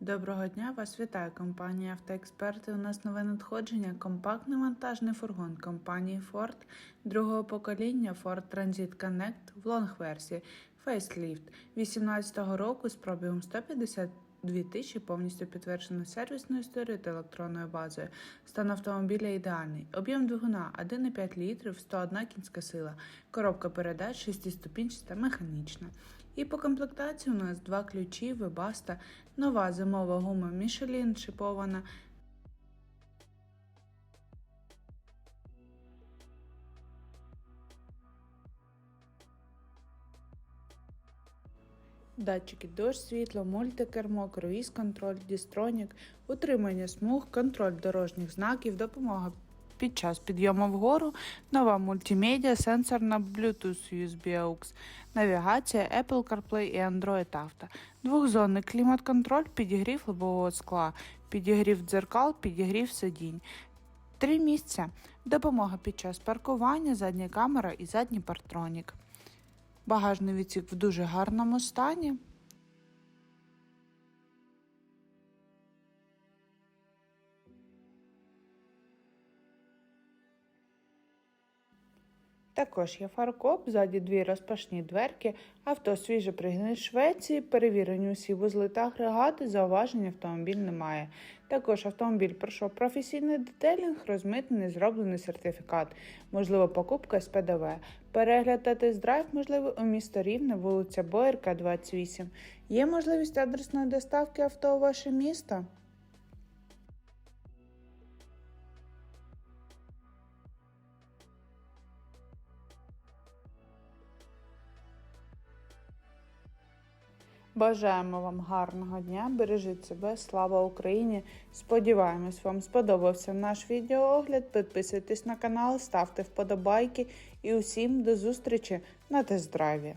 Доброго дня, вас вітає компанія Автоексперти. У нас нове надходження. Компактний вантажний фургон компанії Ford другого покоління Ford Transit Connect в лонг-версії Facelift 18-го року з пробігом 152 тисячі повністю підтверджено сервісною історією та електронною базою. Стан автомобіля ідеальний. Об'єм двигуна 1,5 літрів, 101 кінська сила. Коробка передач 6-ступінчаста механічна. І по комплектації у нас два ключі, вебаста, нова зимова гума Michelin шипована. Датчики дощ, світло, мультикермо, круїз контроль, дістронік, утримання смуг, контроль дорожніх знаків, допомога під час підйому вгору, нова мультимедіа, сенсорна Bluetooth USB AUX, навігація Apple CarPlay і Android Auto, двохзонний клімат-контроль, підігрів лобового скла, підігрів дзеркал, підігрів сидінь. Три місця. Допомога під час паркування, задня камера і задній партронік. Багажний відсік в дуже гарному стані. Також є фаркоп, ззаді дві розпашні дверки, авто свіже пригнане Швеції, перевірені усі вузли та агрегати, зауважень автомобіль немає. Також автомобіль пройшов професійний детелінг, розмитнений, зроблений сертифікат, можливо, покупка з ПДВ. Перегляд та тест-драйв можливий у місто Рівне, вулиця Боярка, 28. Є можливість адресної доставки авто у ваше місто? Бажаємо вам гарного дня, бережіть себе, слава Україні! Сподіваємось, вам сподобався наш відеоогляд. Підписуйтесь на канал, ставте вподобайки і усім до зустрічі на тест-драйві.